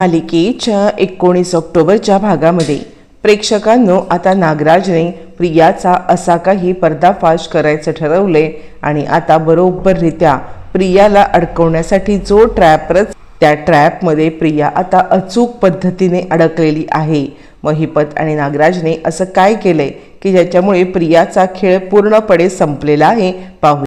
मालिकेच्या एकोणीस ऑक्टोबरच्या भागामध्ये. प्रेक्षकांनो आता नागराजने प्रियाचा असा काही पर्दाफाश करायचं ठरवले आणि आता बरोबररित्या प्रियाला अडकवण्यासाठी जो ट्रॅप रच त्या ट्रॅपमध्ये प्रिया आता अचूक पद्धतीने अडकलेली आहे. महिपत आणि नागराजने असं काय केलंय की ज्याच्यामुळे प्रियाचा खेळ पूर्णपणे संपलेला आहे पाहू.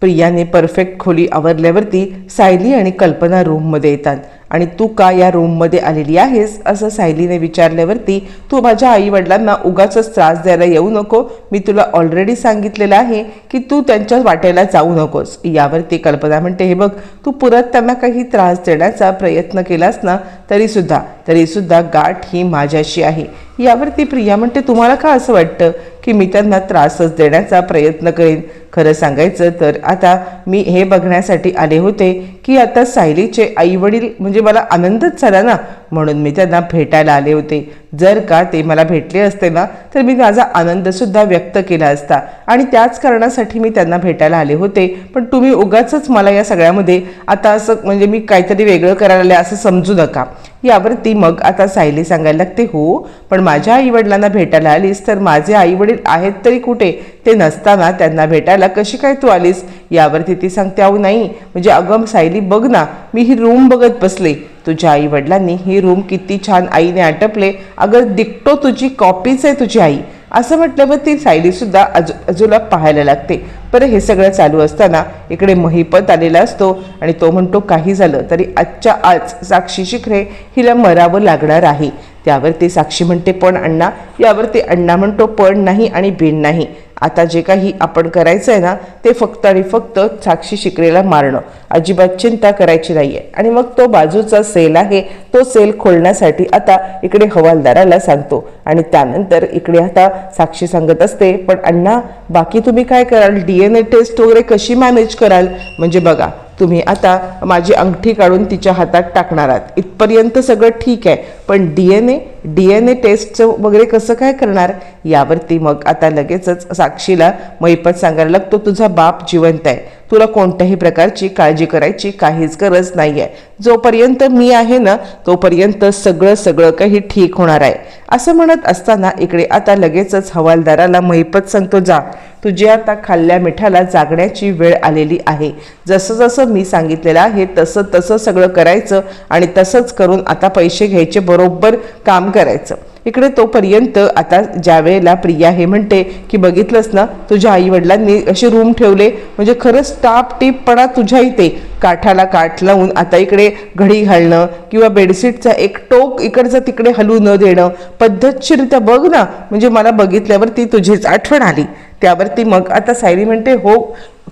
प्रियाने परफेक्ट खोली आवरल्यावरती सायली आणि कल्पना रूममध्ये येतात. आणि तू का या रूममध्ये आलेली आहेस? असं सायलीने विचारल्यावरती तू माझ्या आईवडिलांना उगाच त्रास द्यायला येऊ नको. मी तुला ऑलरेडी सांगितलेलं आहे की तू त्यांच्या वाटेला जाऊ नकोस. यावरती कल्पना म्हणते हे बघ तू परत त्यांना काही त्रास देण्याचा प्रयत्न केलास ना तरीसुद्धा तरीसुद्धा गाठ ही माझ्याशी आहे. यावरती प्रिया म्हणते तुम्हाला का असं वाटतं? की मी त्यांना त्रासच देण्याचा प्रयत्न करेन. खरं सांगायचं तर आता मी हे बघण्यासाठी आले होते की आता सायलीचे आईवडील म्हणजे मला आनंदच झाला ना म्हणून मी त्यांना भेटायला आले होते. जर का ते मला भेटले असते ना तर मी माझा आनंदसुद्धा व्यक्त केला असता. आणि त्याच कारणासाठी मी त्यांना भेटायला आले होते. पण तुम्ही उगाचच मला या सगळ्यामध्ये आता असं म्हणजे मी काहीतरी वेगळं करायला आले असं समजू नका. यावरती मग आता सायली सांगायला लागते हो पण माझ्या आईवडिलांना भेटायला आलीस तर माझे आईवडील आहेत तरी कुठे? ते नसताना त्यांना भेटायला कशी काय तू आलीस? यावरती ती सांगते अहो नाही. म्हणजे अगं सायली बघ ना मी ही रूम बघत बसले. तुझ्या आईवडिलांनी ही रूम किती छान आईने आटपले. अगं दिकटो तुझी कॉपीच आहे तुझी आई. असं म्हटल्यावर ती सायलीसुद्धा आजू आजूला पाहायला लागते. बरं हे सगळं चालू असताना इकडे महिपत आलेला असतो आणि तो म्हणतो काही झालं तरी आजच्या आज साक्षी शिखरे हिला मरावं लागणार आहे. त्यावर ते साक्षी म्हणते पण अण्णा. यावरती अण्णा म्हणतो पण नाही आणि बिन नाही. आता जे काही आपण करायचं आहे ना ते फक्त आणि फक्त साक्षी शिकरेला मारणं. अजिबात चिंता करायची नाही आहे आणि मग तो बाजूचा सेल आहे तो सेल खोलण्यासाठी आता इकडे हवालदाराला सांगतो. आणि त्यानंतर इकडे आता साक्षी सांगत असते पण अण्णा बाकी तुम्ही काय कराल? डी एन ए टेस्ट वगैरे कशी मॅनेज कराल? म्हणजे बघा तुम्ही आता माझी अंगठी काढून तिच्या हातात टाकणार आहात. इथपर्यंत सगळं ठीक आहे पण D N A D N A टेस्टचं वगैरे कसं काय करणार? यावरती मग आता लगेचच साक्षीला मैपत सांगायला लागतो तुझा बाप जिवंत आहे. तुला कोणत्याही प्रकारची काळजी करायची काहीच गरज नाही आहे जोपर्यंत मी आहे ना तोपर्यंत सगळं सगळं काही ठीक होणार आहे. असं म्हणत असताना इकडे आता लगेचच हवालदाराला महिपत सांगतो जा. तुझी आता खाल्ल्या मिठाला जागण्याची वेळ आलेली आहे. जसं जसं मी सांगितलेलं आहे तसं तसं सगळं करायचं आणि तसंच करून आता पैसे घ्यायचे बरोबर काम करायचं. इकडे तोपर्यंत आता ज्या वेळेला प्रिया हे म्हणते की बघितलंस ना तुझ्या आई वडिलांनी असे रूम ठेवले म्हणजे खरंच टाप टीपपणा तुझ्या इथे. काठाला काठ लावून आता इकडे घडी घालणं किंवा बेडशीटचा एक टोक इकडचं तिकडे हलू न देणं पद्धतशीरित्या बघ ना म्हणजे मला बघितल्यावर ती तुझीच आठवण आली. त्यावरती मग आता सायली म्हणते हो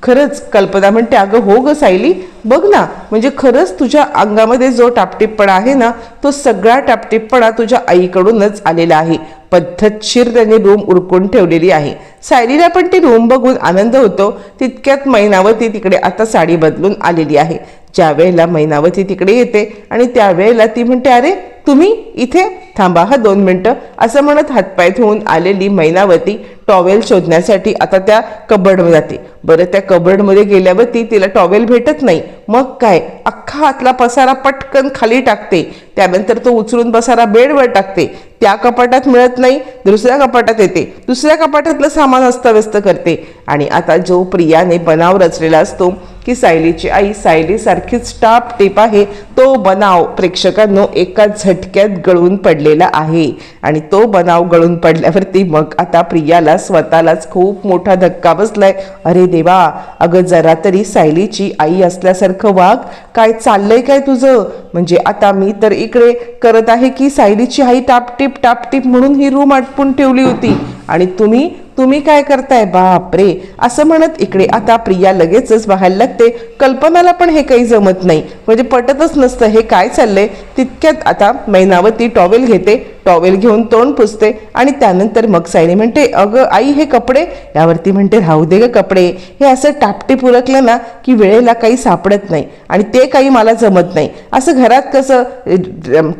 खरंच कल्पना म्हणते अगं हो ग सायली बघ ना म्हणजे खरंच तुझ्या अंगामध्ये जो टापटीपणा आहे ना तो सगळा टापटीपणा तुझ्या आईकडूनच आलेला आहे. पद्धतशीर त्याने रूम उरकून ठेवलेली आहे. सायलीला पण ती रूम बघून आनंद होतो. तितक्यात मैनावती तिकडे आता साडी बदलून आलेली आहे. ज्या वेळेला मैनावती तिकडे येते आणि त्यावेळेला ती म्हणते अरे तुम्ही इथे थांबा हा दोन मिनटं. असं म्हणत हातपाय धुवून आलेली मैनावती टॉवेल शोधण्यासाठी आता त्या कबर्डमध्ये जाते. बरं त्या कबर्डमध्ये गेल्यावरती तिला टॉवेल भेटत नाही. मग काय? अख्खा हातला पसारा पटकन खाली टाकते. त्यानंतर तो उचलून पसारा बेडवर टाकते. त्या कपाटात मिळत नाही दुसऱ्या कपाटात येते. दुसऱ्या कपाटातलं सामान अस्तव्यस्त करते. आणि आता जो प्रियाने बनाव रचलेला असतो की सायलीची आई सायलीसारखीच टाप टेप आहे. तो बनाव प्रेक्षकांनो एका झटक्यात गळून पडलेला आहे. आणि तो बनाव गळून पडल्यावरती मग आता प्रियाला स्वतःलाच खूप मोठा धक्का बसलाय. अरे देवा अगं जरा तरी सायलीची आई असल्यासारखं वाघ काय चाललंय काय तुझं? म्हणजे आता मी तर इकडे करत आहे की सायलीची आई टापटीप टापटीप म्हणून ही रूम आटपून ठेवली होती. आणि तुम्ही तुम्ही काय करताय? बापरे! असं म्हणत इकडे. आता प्रिया लगेचच व्हायला लागते. कल्पनाला पण हे काही जमत नाही. म्हणजे पटतच नसतं. हे काय चाललंय? तितक्यात आता मैनावती टॉवेल घेते. टॉवेल घेऊन तोंड पुसते आणि त्यानंतर मग सायली म्हणते अगं आई हे कपडे? यावरती म्हणते राहू दे ग कपडे. हे असं टापटे पुरकलं ना की वेळेला काही सापडत नाही आणि ते काही मला जमत नाही. असं घरात कसं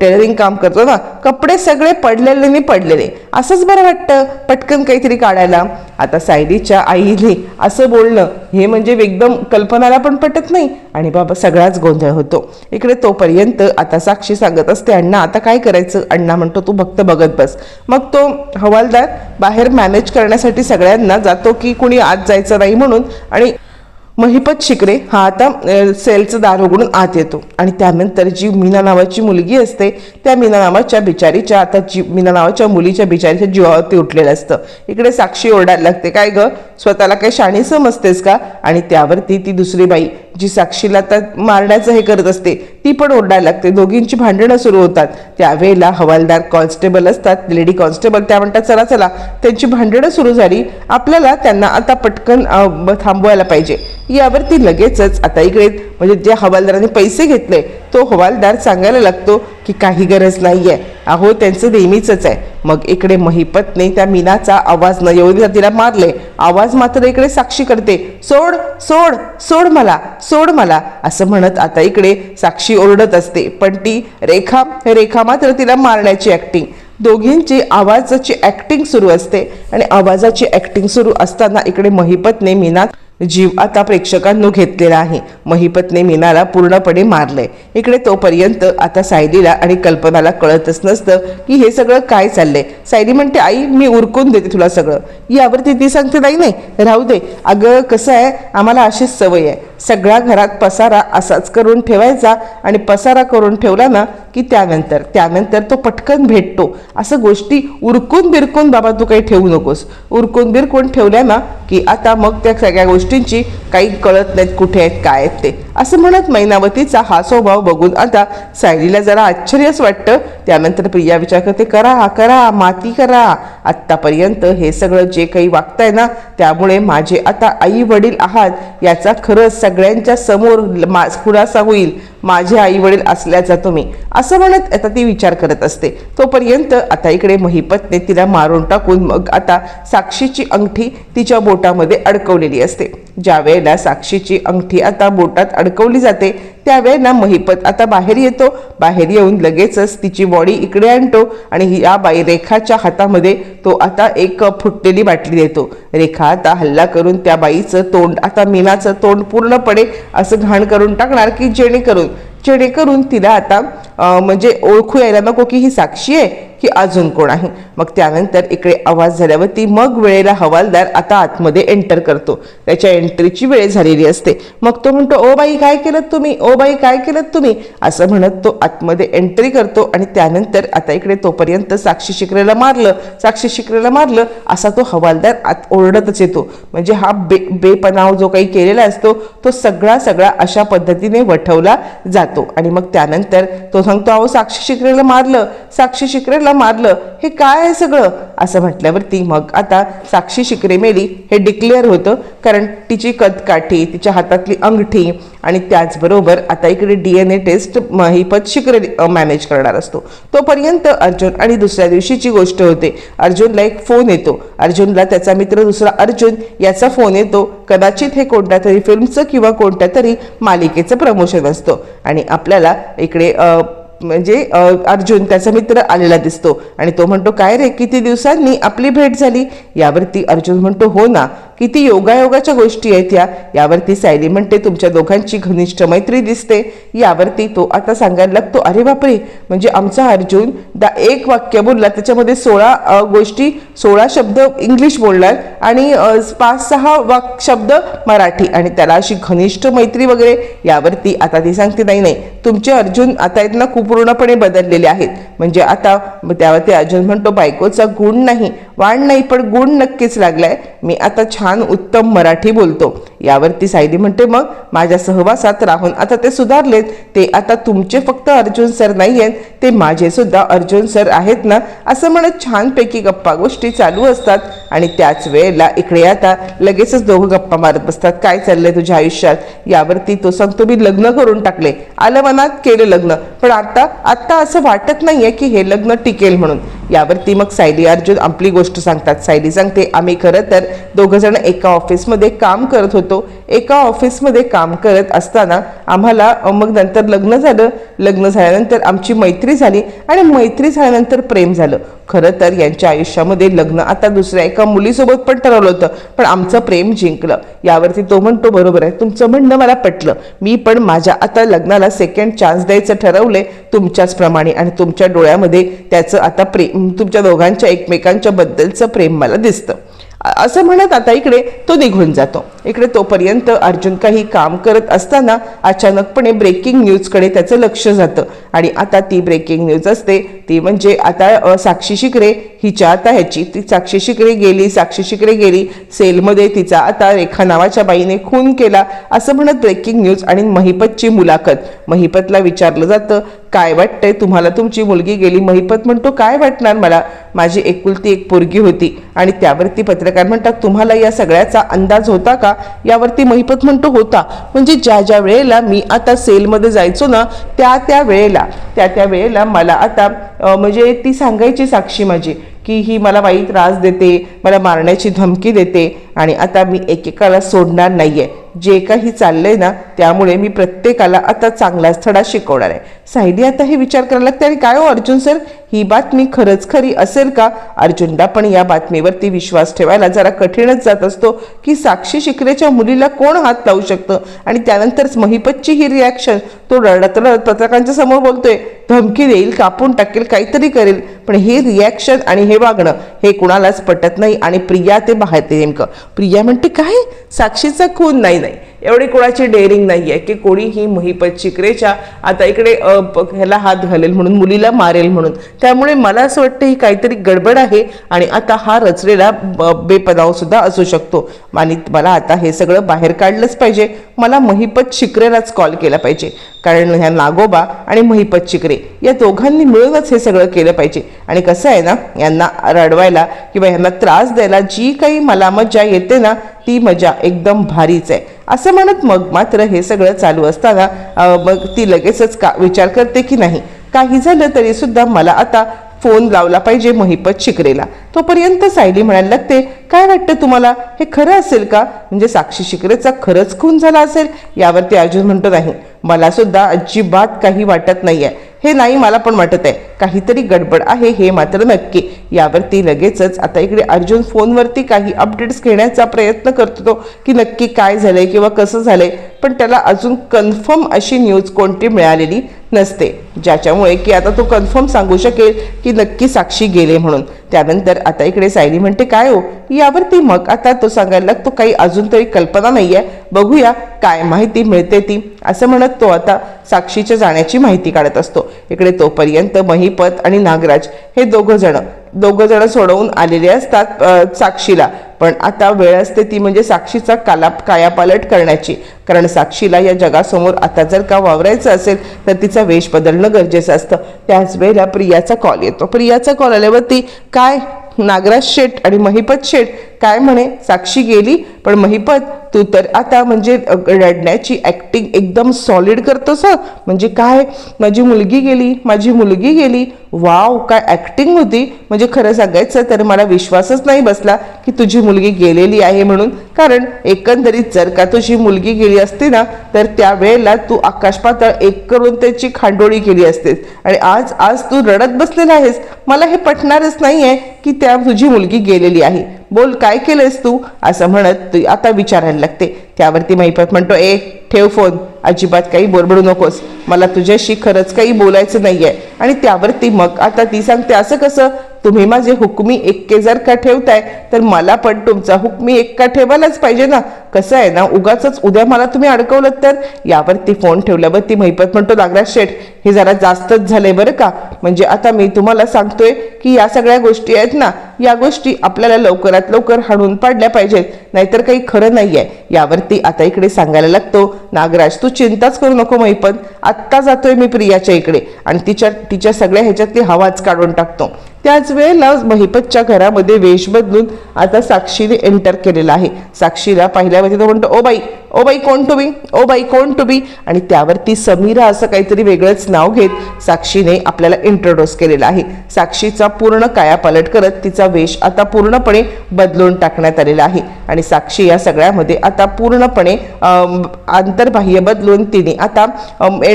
टेलरिंग काम करतो ना कपडे सगळे पडलेले नाही पडलेले. असंच बरं वाटतं पटकन काहीतरी काढायला. आता सायलीच्या आईने असं बोलणं हे म्हणजे एकदम कल्पनाला पण पटत नाही आणि बाबा सगळाच गोंधळ होतो. इकडे तोपर्यंत आता साक्षी सांगत असते अण्णा आता काय करायचं? अण्णा म्हणतो तू फक्त बघत बस. मग तो हवालदार बाहेर मॅनेज करण्यासाठी सगळ्यांना जातो की कुणी आत जायचं नाही म्हणून आणि महिपत शिकरे हा आता सेलचं दार उघडून आत येतो. आणि त्यानंतर जी मीना नावाची मुलगी असते त्या मीना नावाच्या बिचारीच्या आता जी मीना नावाच्या मुलीच्या बिचारीच्या जीवावरती उठलेलं असतं. इकडे साक्षी ओरडायला लागते काय ग? स्वतःला काही शाणी समजतेस का? आणि त्यावरती ती दुसरी बाई जी साक्षीला आता मारण्याचं हे करत असते ती पण ओरडायला लागते. दोघींची भांडणं सुरू होतात. त्यावेळेला हवालदार कॉन्स्टेबल असतात लेडी कॉन्स्टेबल. त्या म्हणतात चला चला त्यांची भांडणं सुरू झाली. आपल्याला त्यांना आता पटकन थांबवायला पाहिजे. यावरती लगेचच आता इकडे म्हणजे ज्या हवालदाराने पैसे घेतले तो हवालदार सांगायला लागतो की काही गरज नाही आहे अहो त्यांचं नेहमीचंच आहे. मग इकडे महिपतने त्या मीनाचा आवाज न येऊ तिला मारले. आवाज मात्र इकडे साक्षी करते. सोड सोड सोड मला सोड मला असं म्हणत आता इकडे साक्षी ओरडत असते. पण ती रेखा रेखा मात्र तिला मारण्याची ॲक्टिंग दोघींची आवाजाची ॲक्टिंग सुरू असते. आणि आवाजाची ॲक्टिंग सुरू असताना इकडे महिपतने मीनात जीव आता प्रेक्षकांनो घेतलेला आहे. महिपत्ने मीनाला पूर्णपणे मारलंय. इकडे तोपर्यंत आता सायलीला आणि कल्पनाला कळतच नसतं की हे सगळं काय चाललंय. सायली म्हणते आई मी उरकून देते तुला सगळं. यावरती ती सांगते नाही नाही राहू दे. अगं कसं आहे आम्हाला अशीच सवय आहे. सगळ्या घरात पसारा असाच करून ठेवायचा आणि पसारा करून ठेवला ना की त्यानंतर त्यानंतर तो पटकन भेटतो. असं गोष्टी उरकून बिरकून बाबा तू काही ठेवू नकोस. उरकून बिरकून ठेवल्या ना की आता मग त्या सगळ्या गोष्टींची काही कळत नाहीत कुठे आहेत काय आहेत ते. असं म्हणत मैनावतीचा हा स्वभाव बघून आता सायलीला जरा आश्चर्यच वाटतं. त्यानंतर प्रिया विचार करते करा करा माती करा. आत्तापर्यंत हे सगळं जे काही वागताय ना त्यामुळे माझे आता आई वडील आहात. याचा खरंच सगळ्यांच्या समोर मा खुलासा होईल. माझे आई वडील असल्याचा तुम्ही. असं म्हणत आता ती विचार करत असते. तोपर्यंत आता इकडे महिपतने तिला मारून टाकून मग आता साक्षीची अंगठी तिच्या बोटामध्ये अडकवलेली असते. ज्या वेळेला साक्षीची अंगठी आता बोटात अडकवली जाते त्यावेळेला महिपत आता बाहेर येतो. बाहेर येऊन लगेचच तिची बॉडी इकडे आणतो आणि या बाई रेखाच्या हातामध्ये तो आता एक फुटलेली बाटली देतो. रेखा आता हल्ला करून त्या बाईचं तोंड आता मीनाचं तोंड पूर्णपणे असं घाण करून टाकणार की जेणेकरून जेणेकरून तिला आता म्हणजे ओळखू यायला नको की ही साक्षी आहे. की अजून कोण आहे? मग त्यानंतर इकडे आवाज झाल्यावरती मग वेळेला हवालदार आता आतमध्ये एंटर करतो. त्याच्या एंट्रीची वेळ झालेली असते. मग तो म्हणतो ओ बाई काय केलं तुम्ही? ओ बाई काय केलं तुम्ही? असं म्हणत तो आतमध्ये एंट्री करतो आणि त्यानंतर आता इकडे तोपर्यंत साक्षी शिकरेला मारलं साक्षी शिकरेला मारलं असा तो हवालदार आत ओरडतच येतो. म्हणजे हा बे बेपनाव जो काही केलेला असतो तो सगळा सगळा अशा पद्धतीने वठवला जातो. आणि मग त्यानंतर तो सांगतो अहो साक्षी शिकरेला मारलं साक्षी शिकरेला मारलं हे काय आहे सगळं? असं म्हटल्यावरती मग आता साक्षी शिकरे मेली हे डिक्लेअर होतं कारण तिची कदकाठी तिच्या हातातली अंगठी आणि त्याचबरोबर आता इकडे D N A test Mahipat Shikre manage करणार असतो. तोपर्यंत अर्जुन आणि दुसऱ्या दिवशीची गोष्ट होते. अर्जुनला एक फोन येतो. अर्जुनला त्याचा मित्र दुसरा अर्जुन याचा फोन येतो. कदाचित हे कोणत्या तरी फिल्मचं किंवा कोणत्या तरी मालिकेचं प्रमोशन असतं. आणि आपल्याला इकडे म्हणजे अर्जुन त्याचा मित्र आलेला दिसतो. आणि तो म्हणतो काय रे किती दिवसांनी आपली भेट झाली? यावरती अर्जुन म्हणतो हो ना. किती योगायोगाच्या गोष्टी आहेत या यावरती सायली म्हणते तुमच्या दोघांची घनिष्ठ मैत्री दिसते. यावरती तो आता सांगायला लागतो अरे बापरे म्हणजे आमचा अर्जुन दा एक वाक्य बोलला त्याच्यामध्ये सोळा गोष्टी सोळा शब्द इंग्लिश बोलणार आणि पाच सहा वाक शब्द मराठी आणि त्याला अशी घनिष्ठ मैत्री वगैरे. यावरती आता ती सांगते नाही नाही तुमचे अर्जुन आता आहेत ना खूप पूर्णपणे बदललेले आहेत. म्हणजे आता त्यावरती अर्जुन म्हणतो बायकोचा गुण नाही वाण नाही पण गुण नक्कीच लागलाय. मी आता छान छान उत्तम मराठी बोलतो. यावरती सायली म्हणते मग माझ्या सहवासात राहून आता ते सुधारलेत. ते आता तुमचे फक्त अर्जुन सर नाही आहेत ते माझे सुद्धा अर्जुन सर आहेत ना? असं म्हणत छानपैकी गप्पा गोष्टी चालू असतात. आणि त्याच वेळेला इकडे आता लगेचच दोघं गप्पा मारत बसतात. काय चाललंय तुझ्या आयुष्यात? यावरती तो सांगतो मी लग्न करून टाकले. आलं मनात केलं लग्न. पण आता आत्ता असं वाटत नाहीये की हे लग्न टिकेल म्हणून. यावरती मग सायली अर्जुन आपली गोष्ट सांगतात. सायली सांगते आम्ही खरं तर दोघंजण एका ऑफिसमध्ये काम करत होतो. एका ऑफिसमध्ये काम करत असताना आम्हाला मग नंतर लग्न झालं. लग्न झाल्यानंतर आमची मैत्री झाली आणि मैत्री झाल्यानंतर प्रेम झालं. खरं तर यांच्या आयुष्यामध्ये लग्न आता दुसऱ्या एका मुलीसोबत पण ठरवलं होतं पण आमचं प्रेम जिंकलं. यावरती तो म्हणतो बरोबर आहे तुमचं म्हणणं मला पटलं. मी पण माझ्या आता लग्नाला सेकंड चान्स द्यायचं ठरवलंय तुमच्याच प्रमाणे आणि तुमच्या डोळ्यामध्ये त्याचं आता प्रेम तुमच्या दोघांच्या एकमेकांच्या बद्दलचं प्रेम मला दिसतं. असं म्हणत आता इकडे तो निघून जातो. इकडे तोपर्यंत अर्जुन काही काम करत असताना अचानकपणे ब्रेकिंग न्यूजकडे त्याचं लक्ष जातं. आणि आता ती ब्रेकिंग न्यूज असते ती म्हणजे आता साक्षी शिकरे हिच्या आता ह्याची ती साक्षी शिकरे गेली साक्षी शिकरे गेली सेलमध्ये तिचा आता रेखा नावाच्या बाईने खून केला असं म्हणत ब्रेकिंग न्यूज आणि महिपतची मुलाखत. महिपतला विचारलं जातं काय वाटतंय? तुम्हाला तुमची मुलगी गेली महिपत म्हणतो काय वाटणार मला? माझी एकुलती एक पोरगी होती. आणि त्यावरती पत्रकार म्हणतात तुम्हाला या सगळ्याचा अंदाज होता का? यावरती महिपत म्हणतो होता. म्हणजे ज्या ज्या वेळेला मी आता सेलमध्ये जायचो ना त्या त्या वेळेला त्या त्या वेळेला मला आता म्हणजे ती सांगायची साक्षी माझी की ही मला वाईट त्रास देते मला मारण्याची धमकी देते आणि आता मी एकेकाला सोडणार नाही आहे जे काही चाललंय ना त्यामुळे मी प्रत्येकाला आता चांगलाच थडा शिकवणार आहे. सायली आता हे विचार करायला लागते आणि काय हो अर्जुन सर? ही बातमी खरंच खरी असेल का? अर्जुनला पण या बातमीवरती विश्वास ठेवायला जरा कठीणच जात असतो की साक्षी शिकरेच्या मुलीला कोण हात लावू शकतं? आणि त्यानंतरच महिपतची ही रिॲक्शन तो रडत रडत पत्रकारांच्या समोर बोलतोय धमकी देईल कापून टाकेल काहीतरी करेल पण हे रिॲक्शन आणि हे वागणं हे कुणालाच पटत नाही आणि प्रिया ते पाहते नेमकं. प्रिया म्हणते काय? साक्षीचा खून? नाही नाही. एवढी कोणाची डेअरिंग नाही आहे की कोणी ही महिपत शिकरेच्या आता इकडे ह्याला हात घालेल म्हणून मुलीला मारेल म्हणून. त्यामुळे मला असं वाटतं ही काहीतरी गडबड आहे आणि आता हा रचलेला बेपदाव सुद्धा असू शकतो. आणि मला आता हे सगळं बाहेर काढलंच पाहिजे. मला महिपत शिकरेलाच कॉल केला पाहिजे. कारण ह्या नागोबा आणि महिपत शिकरे या दोघांनी मिळूनच हे सगळं केलं पाहिजे. आणि कसं आहे ना यांना रडवायला किंवा यांना त्रास द्यायला जी काही मला ज्या येते ना ती मजा एकदम भारीच आहे. असं म्हणत मग मात्र हे सगळं चालू असताना मग ती लगेचच का विचार करते की नाही. काही झालं तरी सुद्धा मला आता फोन लावला पाहिजे महिपत शिकरेला. तोपर्यंत सायली म्हणायला लागते काय वाटतं तुम्हाला? हे खरं असेल का? म्हणजे साक्षी शिकरेचा खरंच खून झाला असेल? यावरती अर्जुन म्हणतो नाही. मला सुद्धा अजिबात काही वाटत नाहीये. हे नाही मला पण वाटत आहे. काहीतरी गडबड आहे हे मात्र नक्की. यावरती लगेचच आता इकडे अर्जुन फोनवरती काही अपडेट्स घेण्याचा प्रयत्न करतो की नक्की काय झालंय किंवा कसं झालंय. पण त्याला अजून कन्फर्म अशी न्यूज कोणती मिळालेली नसते. ज्याच्यामुळे की आता तो कन्फर्म सांगू शकेल की नक्की साक्षी गेले म्हणून. त्यानंतर आता इकडे सायली म्हणते काय हो? यावरती मग आता तो सांगायला लागतो काही अजून तरी कल्पना नाही आहे बघूया काय माहिती मिळते ती. असं म्हणत तो आता साक्षीच्या जाण्याची माहिती काढत असतो. इकडे तोपर्यंत पानिपत आणि नागराज हे दोघं जण. दोघं जण सोडवून आलेले असतात साक्षीला. पण आता वेळ असते ती म्हणजे साक्षीचा काला कायापालट करण्याची. कारण साक्षीला या जगासमोर आता जर का वावरायचं असेल तर तिचा वेश बदलणं गरजेचं असतं. त्याच वेळेला प्रियाचा कॉल येतो. प्रियाचा कॉल आल्यावरती काय? नागराज शेठ आणि महिपत शेठ काय म्हणे? साक्षी गेली पण महिपत तू तर आता म्हणजे रडण्याची ॲक्टिंग एकदम सॉलिड करतोस म्हणजे काय? माझी मुलगी गेली माझी मुलगी गेली. वाव काय ॲक्टिंग होती. म्हणजे खरं सांगायचं तर मला विश्वासच नाही बसला की तुझी मुलगी गेलेली आहे म्हणून. कारण एकंदरीत जर का तुझी मुलगी गेली असती ना तर त्यावेळेला तू आकाश पातळ एक करून त्याची खांडोळी केली असतेस. आणि आज आज तू रडत बसलेला आहेस. मला हे पटणारच नाही आहे की त्या तुझी मुलगी गेलेली आहे. बोल काय केलंस तू? असं म्हणत ती आता विचारायला लागते. त्यावरती महिपत म्हणतो ए ठेव फोन. अजिबात काही बोरबडू नकोस. मला तुझ्याशी खरंच काही बोलायचं नाहीये. आणि त्यावरती मग आता ती सांगते असं कसं? तुम्ही माझे हुकमी एक्के जर का ठेवताय तर मला पण तुमचा हुकमी एक्का ठेवायलाच पाहिजे ना. कसं आहे ना उगाच उद्या मला तुम्ही अडकवलं तर? यावरती फोन ठेवल्यावरती महिपत म्हणतो नागराज शेठ हे जरा जास्तच झालंय बरं का? म्हणजे आता मी तुम्हाला सांगतोय की या सगळ्या गोष्टी आहेत ना या गोष्टी आपल्याला लवकरात लवकर हाणून पाडल्या पाहिजेत. नाहीतर काही खरं नाहीये. यावरती आता इकडे सांगायला लागतो नागराज तू चिंताच करू नको महिपत. आत्ता जातोय मी प्रियाच्या इकडे. आणि तिच्या तिच्या सगळ्या ह्याच्यातली हवाच काढून टाकतो. त्याच वेळेला महिपतच्या घरामध्ये वेश बदलून आता साक्षीने एंटर केलेला आहे. साक्षीला पाहिल्यावरती तो म्हणतो ओ बाई ओ बाई कोण तुम्ही? ओ बाई कोण तुम्ही? आणि त्यावरती समीरा असं काहीतरी वेगळंच नाव घेत साक्षीने आपल्याला इंट्रोड्यूस केलेला आहे. साक्षीचा पूर्ण कायापालट करत तिचा वेश आता पूर्णपणे बदलून टाकण्यात आलेला आहे. आणि साक्षी या सगळ्यामध्ये आता पूर्णपणे आंतरबाह्य बदलून तिने आता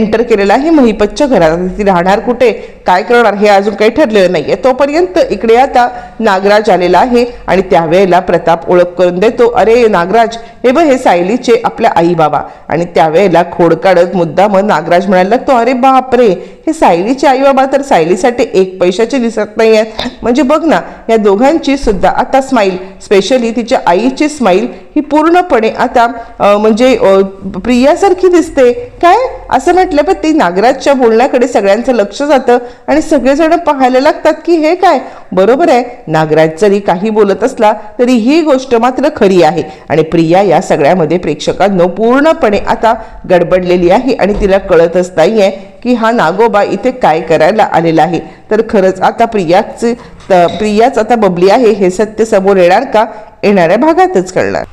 एंटर केलेला आहे. महिपतच्या घरात ती राहणार कुठे? काय करणार हे अजून काही ठरलेलं नाहीये. तोपर्यंत इकडे आता नागराज आलेला आहे आणि त्यावेळेला प्रताप ओळख करून देतो अरे नागराज हे बघ हे सायलीचे आपल्या आई बाबा आणि त्यावेळेला खोड काढत मुद्दा मग नागराज म्हणायला लागतो अरे बापरे हे सायलीचे आई बाबा तर सायलीसाठी एक पैशाचे दिसत नाही आहेत म्हणजे बघ ना या दोघांची सुद्धा आता स्माईल स्पेशली तिच्या आईची स्माईल ही पूर्णपणे आता म्हणजे प्रियासारखी दिसते. काय? असं म्हटलं पण ती नागराजच्या बोलण्याकडे सगळ्यांचं लक्ष जातं. आणि सगळेजण पाहायला लागतात की हे काय? बरोबर आहे. नागराज जरी काही बोलत असला तरी ही गोष्ट मात्र खरी आहे. आणि प्रिया या सगळ्यामध्ये प्रेक्षकांनो पूर्णपणे आता गडबडलेली आहे आणि तिला कळतच नाहीये की हा नागोबा इथे काय करायला आलेला आहे. तर खरंच आता प्रियाचे प्रियाच आता बबली आहे हे सत्य समोर येणार का? येणाऱ्या भागातच कळणार.